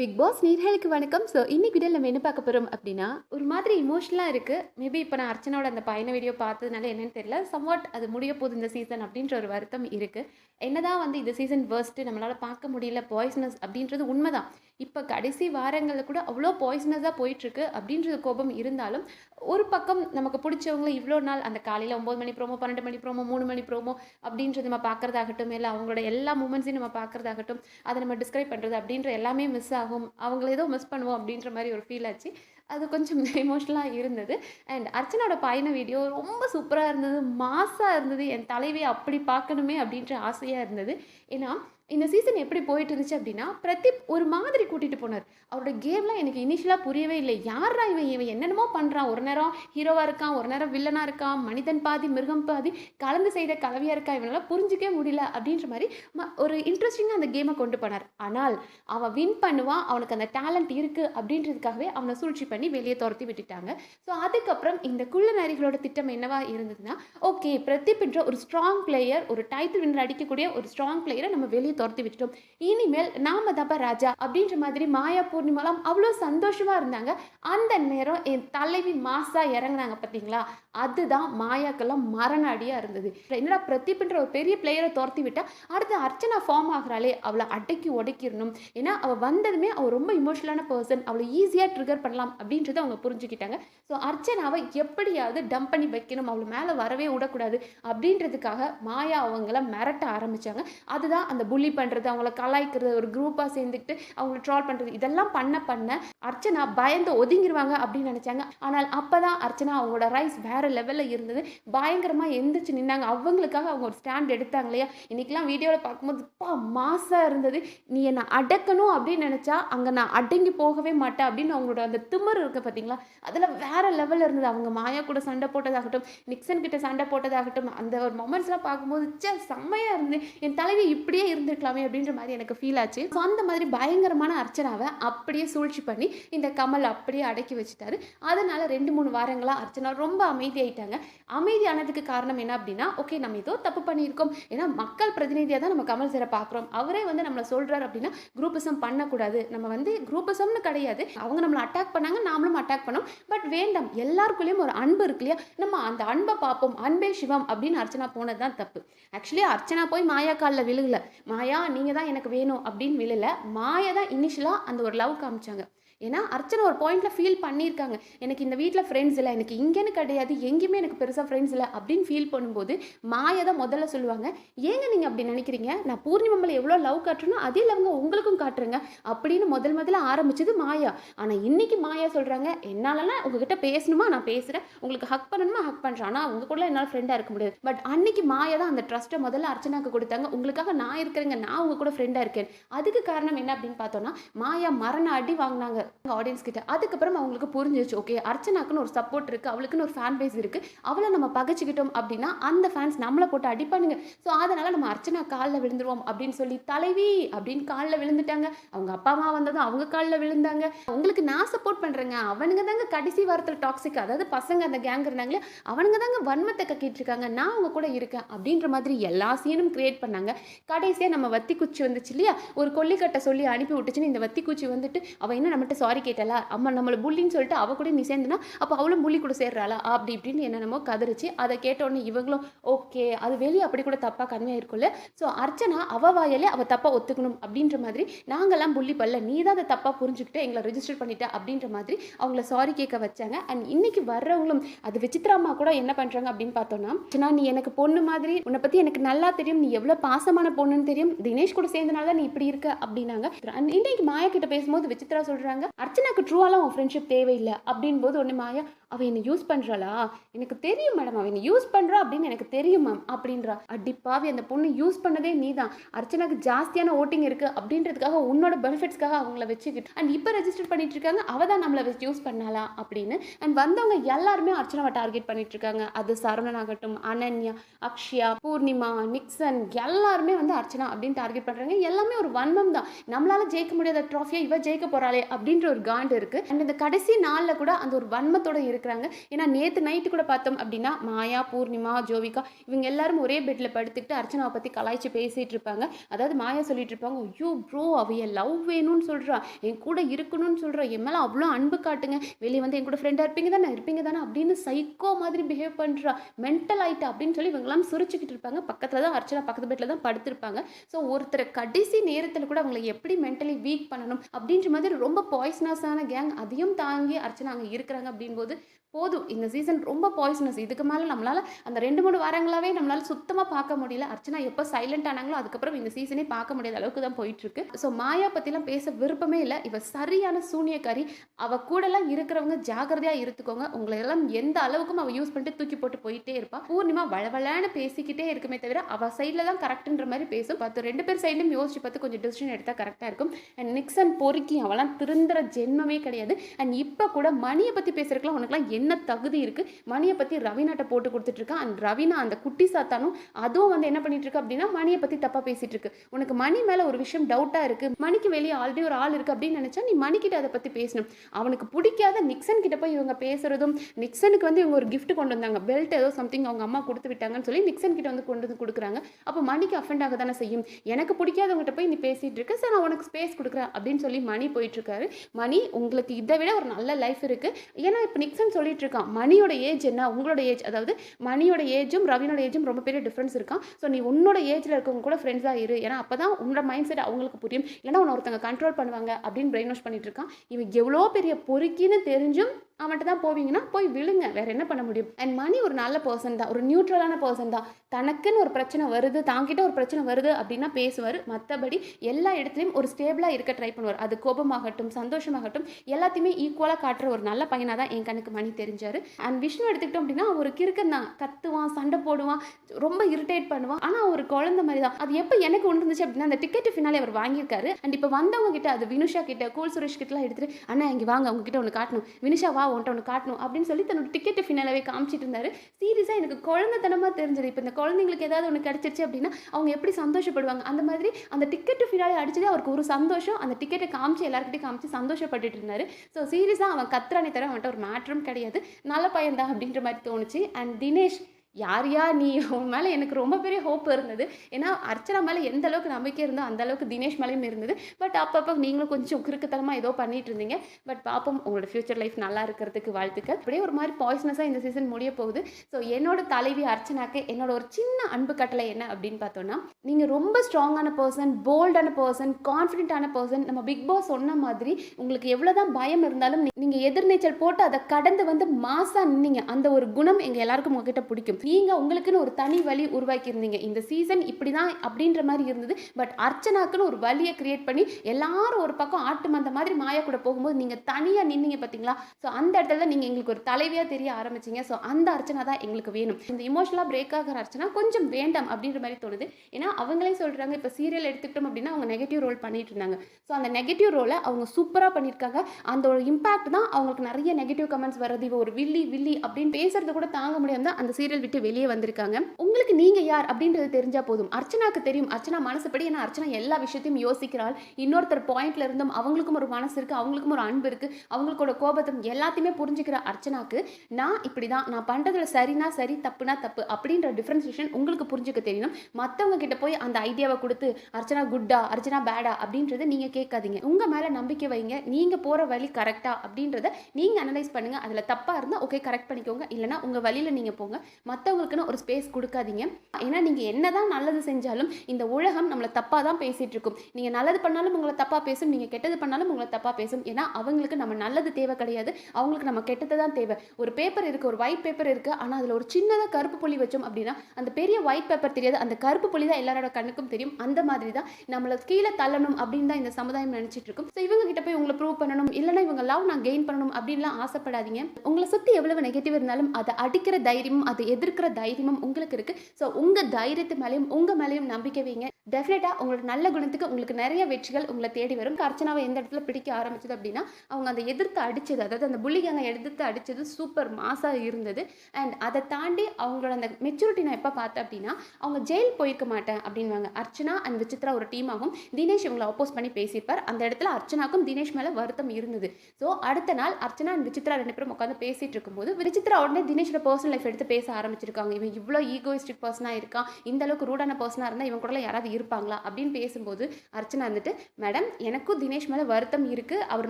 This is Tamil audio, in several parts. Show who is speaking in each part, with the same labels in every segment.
Speaker 1: பிக் பாஸ் நேர்களுக்கு வணக்கம். ஸோ இன்னைக்கு வீடியோ நம்ம என்ன பார்க்க போகிறோம் அப்படின்னா ஒரு மாதிரி இமோஷனலாக இருக்குது மேபி இப்போ நான் அர்ச்சனாவோட அந்த பயண வீடியோ பார்த்ததுனால என்னென்னு தெரியல. சம்வாட் அது முடிய போகுது இந்த சீசன் அப்படின்ற ஒரு வருத்தம் இருக்குது என்னதான் வந்து இந்த சீசன் வேர்ஸ்ட்டு நம்மளால் பார்க்க முடியல பாய்ஸ்னஸ் அப்படின்றது உண்மைதான். இப்போ கடைசி வாரங்களில் கூட அவ்வளோ பாய்ஸ்னஸாக போயிட்டுருக்கு அப்படின்றது கோபம் இருந்தாலும் ஒரு பக்கம் நமக்கு பிடிச்சவங்களை இவ்வளோ நாள் அந்த காலையில் ஒம்பது மணி ப்ரோமோ பன்னெண்டு மணி ப்ரோமோ மூணு மணி ப்ரோமோ அப்படின்றது நம்ம பார்க்குறதாகட்டும் இல்லை அவங்களோட எல்லா மூமெண்ட்ஸையும் நம்ம பார்க்குறதாகட்டும் அதை நம்ம டிஸ்கிரைப் பண்ணுறது அப்படின்ற எல்லாமே மிஸ் ஆகும் அவங்கள ஏதோ மிஸ் பண்ணுவோம் அப்படின்ற மாதிரி ஒரு ஃபீல் ஆச்சு. அது கொஞ்சம் எமோஷ்னலாக இருந்தது. அண்ட் அர்ச்சனோட பயண வீடியோ ரொம்ப சூப்பராக இருந்தது மாஸாக இருந்தது என் தலைவியை அப்படி பார்க்கணுமே அப்படின்ற ஆசையாக இருந்தது. ஏன்னா இந்த சீசன் எப்படி போயிட்டு இருந்துச்சு அப்படின்னா பிரதீப் ஒரு மாதிரி கூட்டிகிட்டு போனார். அவரோட கேம்லாம் எனக்கு இனிஷியலாக புரியவே இல்லை. யாரா இவன்? இவன் என்னென்னமோ பண்ணுறான் ஒரு நேரம் ஹீரோவாக இருக்கான் ஒரு நேரம் வில்லனாக இருக்கான் மனிதன் பாதி மிருகம் பாதி கலந்து செய்த கலவையாக இருக்கா இவனால புரிஞ்சிக்கவே முடியல அப்படின்ற மாதிரி ம- ஒரு இன்ட்ரெஸ்டிங்காக அந்த கேமை கொண்டு போனார். ஆனால் அவன் வின் பண்ணுவான் அவனுக்கு அந்த டேலண்ட் இருக்குது அப்படின்றதுக்காகவே அவனை சூழ்ச்சி பண்ணி வெளியே துரத்தி விட்டுட்டாங்க. ஸோ அதுக்கப்புறம் இந்த குள்ள நரிகளோட திட்டம் என்னவா இருந்ததுன்னா ஓகே பிரதீப் என்ற ஒரு ஸ்ட்ராங் பிளேயர் ஒரு டைட்டில் வின்னர் அடிக்கக்கூடிய ஒரு ஸ்ட்ராங் பிளேயரை நம்ம வெளியே துரத்தி விட்டுட்டோம். இனிமேல் நாம தப்ப ராஜா அப்படின்ற மாதிரி மாயா பூர்ணிமாலாம் அவ்வளோ சந்தோஷமா இருந்தாங்க. அந்த நேரம் என் தலைவி மாசா இறங்குனாங்க பார்த்தீங்களா அதுதான் மாயாக்கெல்லாம் மரணாடியாக இருந்தது. என்னடா பிரதீப்ன்ற ஒரு பெரிய பிளேயரை துரத்தி விட்டா அடுத்து அர்ச்சனா ஃபார்ம் ஆகிறாளே அவளை அடக்கி உடைக்கிடணும் ஏன்னா அவள் வந்ததுமே அவள் ரொம்ப இமோஷனலான பர்சன் அவளை ஈஸியாக ட்ரிகர் பண்ணலாம் அப்படின்றத அவங்க புரிஞ்சுக்கிட்டாங்க. ஸோ அர்ச்சனாவை எப்படியாவது டம்ப் பண்ணி வைக்கணும் அவள் மேலே வரவே விடக்கூடாது அப்படின்றதுக்காக மாயா அவங்கள மிரட்ட ஆரம்பித்தாங்க அதுதான் அந்த புள்ளி பண்ணுறது அவங்கள கலாய்க்கிறது ஒரு குரூப்பாக சேர்ந்துக்கிட்டு அவங்கள ட்ரால் பண்ணுறது இதெல்லாம் பண்ண பண்ண அர்ச்சனா பயந்து ஒதுங்கிருவாங்க அப்படின்னு நினச்சாங்க. ஆனால் அப்போ தான் அர்ச்சனா அவங்களோட ரைஸ் வேற லெவலில் இருந்தது. பயங்கரமாக எந்திரிச்சு நின்னாங்க. அவங்களுக்காக அவங்க ஒரு ஸ்டாண்ட் எடுத்தாங்க இல்லையா? இன்னைக்கெல்லாம் வீடியோவில் பார்க்கும்போது இப்போ மாசாக இருந்தது. நீ என்னை அடக்கணும் அப்படின்னு நினச்சா அங்கே நான் அடங்கி போகவே மாட்டேன். அப்படின்னு அவங்களோட அந்த திமர் இருக்குது பார்த்தீங்களா அதில் வேற லெவலில் இருந்தது. அவங்க மாயா கூட சண்டை போட்டதாகட்டும் நிக்சன் கிட்ட சண்டை போட்டதாகட்டும் அந்த ஒரு மொமெண்ட்ஸ்லாம் பார்க்கும்போது ச்சே செம்மையாக இருந்து என் தலைவி இப்படியே இருந்திருக்கலாமே அப்படின்ற மாதிரி எனக்கு ஃபீல் ஆச்சு. ஸோ அந்த மாதிரி பயங்கரமான அர்ச்சனாவை அப்படியே சூழ்ச்சி பண்ணி இந்த கமல் அப்படியே அடக்கி வச்சுட்டாரு. அதனால ரெண்டு மூணு வாரங்களாக அர்ச்சனா ரொம்ப அமைதியாயிட்டாங்க. அமைதியானதுக்கு காரணம் என்ன அப்படின்னா ஓகே நம்ம ஏதோ தப்பு பண்ணியிருக்கோம். ஏன்னா மக்கள் பிரதிநிதியாக தான் நம்ம கமல் சாரை பார்க்குறோம். அவரே வந்து நம்மளை சொல்றாரு அப்படின்னா குரூப்பிசம் பண்ணக்கூடாது. நம்ம வந்து குரூப்பிசம்னு கிடையாது. அவங்க நம்மளை அட்டாக் பண்ணாங்க நாமளும் அட்டாக் பண்ணோம். பட் வேண்டாம் எல்லாருக்குள்ளேயும் ஒரு அன்பு இருக்கு இல்லையா? நம்ம அந்த அன்பை பார்ப்போம். அன்பே சிவம் அப்படின்னு அர்ச்சனா போனது தான் தப்பு. ஆக்சுவலி அர்ச்சனா போய் மாயா காலில் விழுகல. மாயா நீங்கள் தான் எனக்கு வேணும் அப்படின்னு விழல. மாயா தான் இனிஷியலாக அந்த ஒரு லவ் காமிச்சாங்க. ஏன்னா அர்ச்சனை ஒரு பாயிண்ட்ல ஃபீல் பண்ணியிருக்காங்க. எனக்கு இந்த வீட்டில் ஃப்ரெண்ட்ஸ் இல்லை எனக்கு இங்கேன்னு கிடையாது எங்கேயுமே எனக்கு பெருசாக ஃப்ரெண்ட்ஸ் இல்லை அப்படின்னு ஃபீல் பண்ணும்போது மாயா தான் முதல்ல சொல்லுவாங்க. ஏங்க நீங்கள் அப்படி நினைக்கிறீங்க? நான் பூர்ணிமம்பல எவ்வளோ லவ் காட்டுறனோ அதே லவ்ங்க உங்களுக்கும் காட்டுறேங்க அப்படின்னு முதல் முதல்ல ஆரம்பிச்சது மாயா. ஆனால் இன்னைக்கு மாயா சொல்கிறாங்க என்னாலலாம் உங்ககிட்ட பேசணுமா? நான் பேசுகிறேன் உங்களுக்கு ஹக் பண்ணணுமா? ஹக் பண்ணுறேன் ஆனால் உங்க கூட என்னால் ஃப்ரெண்டாக இருக்க முடியாது. பட் அன்னைக்கு மாயா தான் அந்த ட்ரஸ்ட்டை முதல்ல அர்ச்சனாக்கு கொடுத்தாங்க. உங்களுக்காக நான் இருக்கிறேங்க. நான் உங்க கூட ஃப்ரெண்டாக இருக்கேன். அதுக்கு காரணம் என்ன அப்படின்னு பார்த்தோன்னா மாயா மரண அடி வாங்கினாங்க. ஆடியன்ஸ் கிட்ட. அதுக்கப்புறம் அவங்களுக்கு புரிஞ்சிச்சு ஓகே அர்ச்சனாக்குன்னு ஒரு சப்போர்ட் இருக்கு அவளுக்குன்னு ஒரு ஃபேன் பேஸ் இருக்கு அவளை நம்ம பகைச்சிக்கிட்டோம் அப்படின்னா அந்த ஃபேன்ஸ் நம்மளை போட்டு அடிப்பானுங்க. ஸோ அதனால நம்ம அர்ச்சனா காலில் விழுந்துருவோம் அப்படின்னு சொல்லி தலைவி அப்படின்னு காலில் விழுந்துட்டாங்க. அவங்க அப்பா அம்மா வந்ததும் அவங்க காலில் விழுந்தாங்க. உங்களுக்கு நான் சப்போர்ட் பண்றேங்க. அவனுங்க தாங்க கடைசி வாரத்தில் டாக்ஸிக் அதாவது பசங்க அந்த கேங் இருந்தாங்களே அவனுங்க தாங்க வன்மத்தை கக்கிட்டு இருக்காங்க நான் அவங்க கூட இருக்கேன் அப்படின்ற மாதிரி எல்லா சீனும் கிரியேட் பண்ணாங்க. கடைசியாக நம்ம வத்தி குச்சி வந்துச்சு இல்லையா? ஒரு கொல்லிக்கட்டை சொல்லி அனுப்பி விட்டுச்சுன்னு இந்த வத்தி குச்சி வந்துட்டு அவள் என்ன நம்மகிட்ட சாரி கேட்டலா. அம்மா நம்மளை புள்ளின்னு சொல்லிட்டு அவள் கூட நீ சேர்ந்துனா அப்போ அவளும் புள்ளி கூட சேர்றாளா? அப்படி இப்படின்னு என்னென்னமோ கதறிச்சு அதை கேட்ட உடனே இவங்களும் ஓகே அது வெளியே அப்படி கூட தப்பாக கன்மையாக இருக்கும்ல. ஸோ அர்ச்சனா அவ வாயாலே அவள் தப்பாக ஒத்துக்கணும். அப்படின்ற மாதிரி நாங்கள்லாம் புள்ளி பல்ல. நீ தான் அதை தப்பாக புரிஞ்சுக்கிட்டு எங்களை ரிஜிஸ்டர் பண்ணிட்ட. அப்படின்ற மாதிரி அவங்கள சாரி கேட்க வச்சாங்க. அண்ட் இன்னைக்கு வர்றவங்களும் அது விசித்ரா அம்மா கூட என்ன பண்ணுறாங்க அப்படின்னு பார்த்தோம்னா அர்ச்சனா நீ எனக்கு பொண்ணு மாதிரி உன்னை பற்றி எனக்கு நல்லா தெரியும். நீ எவ்வளோ பாசமான பொண்ணுன்னு தெரியும். தினேஷ் கூட சேர்ந்தனால தான் நீ இப்படி இருக்க. அப்படின்னாங்க. And இன்னைக்கு மாயா கிட்ட பேசும்போது விசித்ரா சொல்கிறாங்க அர்ச்சனாக்கு ட்ரூவாலாம் உன் ஃப்ரெண்ட்ஷிப் தேவையில்லை. அப்படின் போது ஒன்று மாயா அவள் என்னை யூஸ் பண்ணுறாளா எனக்கு தெரியும் மேடம் அவள் என்னை யூஸ் பண்ணுறா அப்படின்னு எனக்கு தெரியும் மேம் அப்படின்றா. அடிப்பாவி அந்த பொண்ணு யூஸ் பண்ணதே நீ தான் அர்ச்சனாக்கு ஜாஸ்தியான ஓட்டிங் இருக்குது அப்படின்றதுக்காக உன்னோட பெனிஃபிட்ஸ்க்காக அவங்கள வச்சுக்கிட்டு அண்ட் இப்போ ரெஜிஸ்டர் பண்ணிட்டு இருக்காங்க அவள் தான் நம்மளை வச்சு யூஸ் பண்ணாளா அப்படின்னு. அண்ட் வந்தவங்க எல்லாருமே அர்ச்சனாவை டார்கெட் பண்ணிட்டு இருக்காங்க. அது சரவணன் ஆகட்டும் அனன்யா அக்ஷயா பூர்ணிமா நிக்சன் எல்லாருமே வந்து அர்ச்சனா அப்படின்னு டார்கெட் பண்ணுறாங்க எல்லாமே ஒரு வன்மம் தான். நம்மளால ஜெயிக்க முடியாத ட்ராஃபியை இவ ஜெயிக்க போகிறாளே அப்படின்ற ஒரு காண்டு இருக்குது அண்ட் இந்த கடைசி நாளில் கூட அந்த ஒரு வன்மத்தோட இருக்கிறாங்க ஏன்னா நேற்று நைட்டு கூட பார்த்தோம் அப்படின்னா மாயா பூர்ணிமா ஜோவிகா இவங்க எல்லாரும் ஒரே பெட்டில் படுத்துக்கிட்டு அர்ச்சனாவை பற்றி கலாய்ச்சி பேசிகிட்டு இருப்பாங்க. அதாவது மாயா சொல்லிட்டு இருப்பாங்க ஐயோ ப்ரோ அவைய லவ் வேணும்னு சொல்கிறா என் கூட இருக்கணும்னு சொல்கிறா என் மேலே அவ்வளோ அன்பு காட்டுங்க. வெளியே வந்து என் கூட ஃப்ரெண்டாக இருப்பீங்க தானே? இருப்பீங்க தானே? அப்படின்னு சைக்கோ மாதிரி பிஹேவ் பண்ணுறா மென்டல் ஆயிட்டா அப்படின்னு சொல்லி இவங்கெல்லாம் சுரிச்சுக்கிட்டு இருப்பாங்க. பக்கத்தில் தான் அர்ச்சனா பக்கத்து பெட்டில் தான் படுத்திருப்பாங்க. ஸோ ஒருத்தரை கடைசி நேரத்தில் கூட அவங்களை எப்படி மென்டலி வீக் பண்ணணும் அப்படின்ற மாதிரி ரொம்ப பாய்ஸ்னஸான கேங் அதையும் தாங்கி அர்ச்சனா அங்கே இருக்கிறாங்க அப்படின்போது போதும். இந்த சீசன் ரொம்ப பாய்சனஸ் இதுக்கு மேலே நம்மளால் அந்த ரெண்டு மூணு வாரங்களாகவே நம்மளால் சுத்தமாக பார்க்க முடியல. அர்ச்சனா எப்போ சைலண்ட் ஆனாங்களோ அதுக்கப்புறம் இந்த சீசனே பார்க்க முடியாத அளவுக்கு தான் போயிட்டுருக்கு. ஸோ மாயா பற்றிலாம் பேச விருப்பமே இல்லை. இவ சரியான சூனியக்காரி. அவள் கூடலாம் இருக்கிறவங்க ஜாகிரதையாக இருத்துக்கோங்க. உங்களை எல்லாம் எந்த அளவுக்கும் அவள் யூஸ் பண்ணிட்டு தூக்கி போட்டு போயிட்டே இருப்பாள் பூர்ணிமா வளவளான்னு பேசிக்கிட்டே இருக்குமே தவிர அவள் சைடில் தான் கரெக்டுன்ற மாதிரி பேசும். பார்த்து ரெண்டு பேர் சைட்லையும் யோசிச்சு பார்த்து கொஞ்சம் டிசிஷன் எடுத்தால் கரெக்டாக இருக்கும். அண்ட் நிக்சன் பொறுக்கி அவளாம் திருந்துற ஜென்மமே கிடையாது. அண்ட் இப்போ கூட மணியை பற்றி பேசுறதுக்குலாம் உனக்குலாம் என்ன தகுதி இருக்குது மணியை பற்றி ரவீனாட்ட போட்டு கொடுத்துட்டு அண்ட் ரவீனா அந்த குட்டி சாத்தானும் அதுவும் வந்து என்ன பண்ணிட்டு இருக்கு அப்படின்னா மணியை பற்றி தப்பாக பேசிட்டு இருக்கு உனக்கு மணி மேலே ஒரு விஷயம் டவுட்டாக இருக்குது மணிக்கு வெளியே ஆல்ரெடி ஒரு ஆள் இருக்குது அப்படின்னு நினச்சா நீ மணிக்கிட்ட அதை பற்றி பேசணும். அவனுக்கு பிடிக்காத நிக்சன் கிட்ட போய் இவங்க பேசுறதும் நிக்சனுக்கு வந்து இவங்க ஒரு கிஃப்ட் கொண்டு வந்தாங்க. பெல்ட் ஏதோ சம்திங் அவங்க அம்மா கொடுத்து விட்டாங்கன்னு சொல்லி நிக்சன் கிட்ட வந்து கொண்டு வந்து கொடுக்குறாங்க. அப்போ மணிக்கு அஃபெண்ட் ஆக தானே செய்யும். எனக்கு பிடிக்காதவங்ககிட்ட போய் நீ பேசிட்டு இருக்க சார் நான் உனக்கு ஸ்பேஸ் கொடுக்குறேன் அப்படின்னு சொல்லி மணி போயிட்டு இருக்காரு மணி உங்களுக்கு இதை விட ஒரு நல்ல லைஃப் இருக்கு. ஏன்னா இப்போ நிக்சன் சொல்லிட்டு இருக்கான். மணியோட ஏஜ் என்ன? உங்களோட ஏஜ் அதாவது மணியோட ஏஜும் ரவினோட ஏஜும் ரொம்ப பெரிய டிஃப்ரென்ஸ் இருக்கான். ஸோ நீ உன்னோட ஏஜில் இருக்கவங்க கூட ஃப்ரெண்ட்ஸாக இரு. ஏன்னா அப்போ தான் உன்னோட மைண்ட் செட் அவங்களுக்கு புரியும். இல்லைன்னா உன்னை ஒருத்தங்க கண்ட்ரோல் பண்ணுவாங்க அப்படின்னு பிரெயின் வாஷ் பண்ணிட்டு இருக்கான். இவன் எவ்வளோ பெரிய பொறுக்கின்னு தெரிஞ்சும் அவன்கிட்ட தான் போவீங்கன்னா போய் விழுங்க. வேற என்ன பண்ண முடியும்? அண்ட் மணி ஒரு நல்ல பர்சன் தான். ஒரு நியூட்ரலான பர்சன் தான். தனக்குன்னு ஒரு பிரச்சனை வருது தாங்கிட்ட ஒரு பிரச்சனை வருது அப்படின்னா பேசுவார். மற்றபடி எல்லா இடத்துலையும் ஒரு ஸ்டேபிளாக இருக்க ட்ரை பண்ணுவார். அது கோபமாகட்டும் சந்தோஷமாகட்டும் எல்லாத்தையுமே ஈக்குவலாக காட்டுற ஒரு நல்ல பையனாக தான் என் கண்ணுக்கு மணி தெரிஞ்சார். அண்ட் விஷ்ணு எடுத்துக்கிட்டோம் அப்படின்னா ஒரு கிறுக்கன் தான். கத்துவான் சண்டை போடுவான் ரொம்ப இரிட்டேட் பண்ணுவான். ஆனால் ஒரு குழந்தை மாதிரி தான். அது எப்போ எனக்கு உணர்ந்துச்சு இருந்துச்சு அப்படின்னா அந்த டிக்கெட் ஃபினாலே அவர் வாங்கியிருக்காரு. அண்ட் இப்போ வந்தவங்க கிட்ட அது வினுஷா கிட்ட கூல் சுரேஷ் கிட்டலாம் எடுத்துட்டு அண்ணா இங்கே வாங்க அவங்ககிட்ட ஒன்று காட்டணும். வினுஷா வா உன்ட்ட ஒன்று காட்டணும் அப்படின்னு சொல்லி தன்னோட டிக்கெட்டை ஃபினாலவே காமிச்சிட்டு இருந்தார். சீரியஸாக எனக்கு குழந்தைத்தனமாக தெரிஞ்சது. இப்போ இந்த குழந்தைங்களுக்கு ஏதாவது ஒன்று கிடச்சிருச்சு அப்படின்னா அவங்க எப்படி சந்தோஷப்படுவாங்க? அந்த மாதிரி அந்த டிக்கெட் ஃபினாலே அடிச்சதே அவருக்கு ஒரு சந்தோஷம். அந்த டிக்கெட்டை காமிச்சு எல்லாருக்கிட்டையும் காமிச்சு சந்தோஷப்பட்டுட்டு இருந்தார். ஸோ சீரியஸாக அவன் கத்துறானே தர அவன்கிட்ட ஒரு மேட்ரும் கிடையாது. நல்ல பையன்தான் அப்படின்ற மாதிரி தோணுச்சு. அண்ட் தினேஷ் யார் யார் நீ? உன் மேலே எனக்கு ரொம்ப பெரிய ஹோப் இருந்தது. ஏன்னா அர்ச்சனா மேலே எந்த அளவுக்கு நம்பிக்கை இருந்தோ அந்த அளவுக்கு தினேஷ் மேலேயும் இருந்தது. பட் அப்பப்போ நீங்களும் கொஞ்சம் கிறுக்குத்தனமாக ஏதோ பண்ணிட்டு இருந்தீங்க. பட் பார்ப்போம் உங்களோட ஃப்யூச்சர் லைஃப் நல்லா இருக்கிறதுக்கு வாழ்த்துக்கள். அப்படியே ஒரு மாதிரி பாய்ஸ்னஸாக இந்த சீசன் முடிய போகுது. ஸோ என்னோட தலைவி அர்ச்சனாக்கு என்னோட ஒரு சின்ன அன்பு கட்டளை என்ன அப்படின்னு பார்த்தோன்னா நீங்கள் ரொம்ப ஸ்ட்ராங்கான பர்சன் போல்டான பர்சன் கான்ஃபிடென்ட்டான பர்சன் நம்ம பிக் பாஸ் சொன்ன மாதிரி உங்களுக்கு எவ்வளோதான் பயம் இருந்தாலும் நீங்கள் எதிர்நீச்சல் போட்டு அதை கடந்து வந்து மாசாக நின்னீங்க. அந்த ஒரு குணம் எங்கள் எல்லாருக்கும் உங்ககிட்ட பிடிக்கும். நீங்கள் உங்களுக்குன்னு ஒரு தனி வழி உருவாக்கியிருந்தீங்க. இந்த சீசன் இப்படி தான் அப்படின்ற மாதிரி இருந்தது. பட் அர்ச்சனாக்குன்னு ஒரு வழியை கிரியேட் பண்ணி எல்லாரும் ஒரு பக்கம் ஆட்டு மந்த மாதிரி மாயா கூட போகும்போது நீங்கள் தனியாக நின்னீங்க பார்த்தீங்களா ஸோ அந்த இடத்துல நீங்கள் எங்களுக்கு ஒரு தலைவியாக தெரிய ஆரம்பிச்சீங்க. ஸோ அந்த அர்ச்சனா தான் எங்களுக்கு வேணும். இந்த இமோஷனலாக பிரேக் ஆகிற அர்ச்சனா கொஞ்சம் வேண்டாம் அப்படின்ற மாதிரி தோணுது. ஏன்னா அவங்களே சொல்கிறாங்க இப்போ சீரியல் எடுத்துக்கிட்டோம் அப்படின்னா அவங்க நெகட்டிவ் ரோல் பண்ணிட்டு இருந்தாங்க. ஸோ அந்த நெகட்டிவ் ரோலை அவங்க சூப்பராக பண்ணியிருக்காங்க. அந்த ஒரு இம்பாக்ட் தான் அவங்களுக்கு நிறைய நெகட்டிவ் கமெண்ட்ஸ் வர்றது. இவ ஒரு வில்லி வில்லி அப்படின்னு பேசுறது கூட தாங்க முடியாது அந்த சீரியல் விட்டு வெளியே வந்திருக்காங்க. உங்களுக்கு நீங்க யார் அப்படின்றது தெரிஞ்சா போதும். அர்ச்சனாக்கு தெரியும். அர்ச்சனா மனசுப்படி ஏன்னா அர்ச்சனா எல்லா விஷயத்தையும் யோசிக்கிறாள். இன்னொருத்தர் பாயிண்ட்ல இருந்தும் அவங்களுக்கும் ஒரு மனசு இருக்கு அவங்களுக்கும் ஒரு அன்பு இருக்கு அவங்களுக்கோட கோபத்தை எல்லாத்தையுமே புரிஞ்சுக்கிற அர்ச்சனாக்கு நான் இப்படிதான் நான் பண்றதுல சரினா சரி தப்புனா தப்பு அப்படின்ற டிஃபரன்சியேஷன் உங்களுக்கு புரிஞ்சுக்க தெரியணும் மற்றவங்க கிட்ட போய் அந்த ஐடியாவை கொடுத்து அர்ச்சனா குட்டா அர்ச்சனா பேடா அப்படின்றத நீங்க கேட்காதீங்க. உங்க மேல நம்பிக்கை வைங்க. நீங்க போற வழி கரெக்டா அப்படின்றத நீங்க அனலைஸ் பண்ணுங்க. அதுல தப்பா இருந்தா ஓகே கரெக்ட் பண்ணிக்கோங்க. இல்லைன்னா உங்க வழியில நீங்க போங்க. மற்றவங்களுக்குன்னு ஒரு ஸ்பேஸ் கொடுக்காதீங்க. ஏன்னா நீங்கள் என்ன தான் நல்லது செஞ்சாலும் இந்த உலகம் நம்மளை தப்பாக தான் பேசிகிட்டு இருக்கும். நீங்கள் நல்லது பண்ணாலும் உங்களை தப்பாக பேசும் நீங்கள் கெட்டது பண்ணாலும் உங்களை தப்பாக பேசும். ஏன்னா அவங்களுக்கு நம்ம நல்லது தேவை கிடையாது. அவங்களுக்கு நம்ம கெட்டது தான் தேவை. ஒரு பேப்பர் இருக்குது ஒரு ஒயிட் பேப்பர் இருக்குது ஆனால் அதில் ஒரு சின்னதாக கருப்பு புள்ளி வச்சோம் அப்படின்னா அந்த பெரிய ஒயிட் பேப்பர் தெரியாது. அந்த கருப்பு புள்ளி தான் எல்லாரோட கண்ணுக்கும் தெரியும். அந்த மாதிரி தான் நம்மளை கீழே தள்ளணும் அப்படின்னு தான் இந்த சமுதாயம் நினச்சிட்டு இருக்கும். ஸோ இவங்க கிட்ட போய் உங்களை ப்ரூவ் பண்ணணும். இல்லைனா இவங்க லவ் நான் கெயின் பண்ணணும் அப்படின்லாம் ஆசைப்படாதீங்க. உங்களை சுற்றி எவ்வளவு நெகட்டிவ் இருந்தாலும் அதை அடிக்கிற தைரியமும் அதை எதிர் இருக்கிற தைரியமும் உங்களுக்கு இருக்குது ஸோ உங்கள் தைரியத்து மேலேயும் உங்கள் மேலேயும் நம்பிக்கை வைங்க. டெஃபினட்டாக உங்களோட நல்ல குணத்துக்கு உங்களுக்கு நிறைய வெற்றிகள் உங்களை தேடி வரும். அர்ச்சனாவை எந்த இடத்துல பிடிக்க ஆரம்பிச்சது அப்படின்னா அவங்க அந்த எதிர்த்து அடிச்சது அதாவது அந்த புள்ளிகாங்க எதிர்த்து அடிச்சது சூப்பர் மாசாக இருந்தது. அண்ட் அதை தாண்டி அவங்களோட அந்த மெச்சூரிட்டி நான் எப்போ பார்த்தேன் அப்படின்னா அவங்க ஜெயில் போயிருக்க மாட்டேன் அப்படின்வாங்க அர்ச்சனா அண்ட் விசித்ரா ஒரு டீம் ஆகும். தினேஷ் இவங்களை அப்போஸ் பண்ணி பேசியிருப்பார். அந்த இடத்துல அர்ச்சனாக்கும் தினேஷ் மேலே வருத்தம் இருந்தது. ஸோ அடுத்த நாள் அர்ச்சனா அண்ட் விசித்ரா ரெண்டு பேரும் உட்காந்து பேசிட்டு இருக்கும்போது விசித்ரா உடனே தினேஷோட பர்சனல் லைஃப் எடுத்து பேச ஆரம்பிச்சிருக்காங்க. இவன் இவ்வளோ ஈகோயிஸ்டிக் பர்சனாக இருக்கான். இந்த அளவுக்கு ரூடான பர்சனாக இருந்தால் இவன் கூட யாராவது இருப்பாங்களா? அப்படின்னு பேசும்போது அர்ச்சனா வந்துட்டு மேடம் எனக்கும் தினேஷ் மேலே வருத்தம் இருக்குது அவர்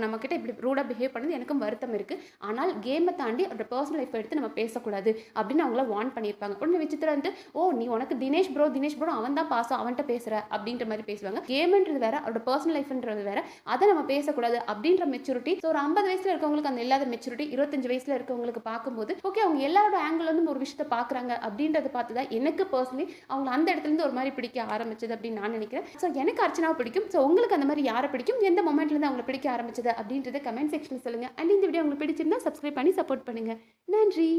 Speaker 1: நம்மக்கிட்ட இப்படி ரூடாக பிஹேவ் பண்ணது. எனக்கும் வருத்தம் இருக்குது ஆனால் கேமை தாண்டி அவரோட பர்சனல் லைஃப் எடுத்து நம்ம பேசக்கூடாது. அப்படின்னு அவங்கள வார்ன் பண்ணியிருப்பாங்க. உடனே விசித்திரா வந்து ஓ நீ உனக்கு தினேஷ் ப்ரோ தினேஷ் ப்ரோ அவன் தான் பாசம் அவன்கிட்ட பேசுகிற அப்படின்ற மாதிரி பேசுவாங்க. கேம்ன்றது வேற அவரோட பர்சனல் லைஃப்ன்றது வேற. அதை நம்ம பேசக்கூடாது அப்படின்ற மெச்சூரிட்டி ஸோ ஒரு ஐம்பது வயசில் இருக்கவங்களுக்கு அந்த இல்லாத மெச்சூரிட்டி இருபத்தஞ்சு வயசில் இருக்கவங்களுக்கு பார்க்கும்போது ஓகே அவங்க எல்லாரோட ஆங்கிள் வந்து ஒரு விஷயத்தை பார்க்குறாங்க அப்படின்றத பார்த்து தான் எனக்கு பர்சனலி அவங்க அந்த இடத்துல இருந்து ஒரு மாதிரி பிடிக்க ஆரம்பிச்சது அப்படின்னு நான் நினைக்கிறேன். ஸோ எனக்கு அர்ச்சனாவை பிடிக்கும். ஸோ உங்களுக்கு அந்த மாதிரி யாரை பிடிக்கும்? எந்த மொமெண்ட்லேருந்து அவங்களை பிடிக்க ஆரம்பிச்சது அப்படின்றத கமெண்ட் செக்ஷனில் சொல்லுங்கள் அண்ட் இந்த வீடியோ உங்களுக்கு பிடிச்சிருந்தா சப்ஸ்கிரைப் பண்ணி சப்போர்ட் பண்ணுங்கள் நன்றி.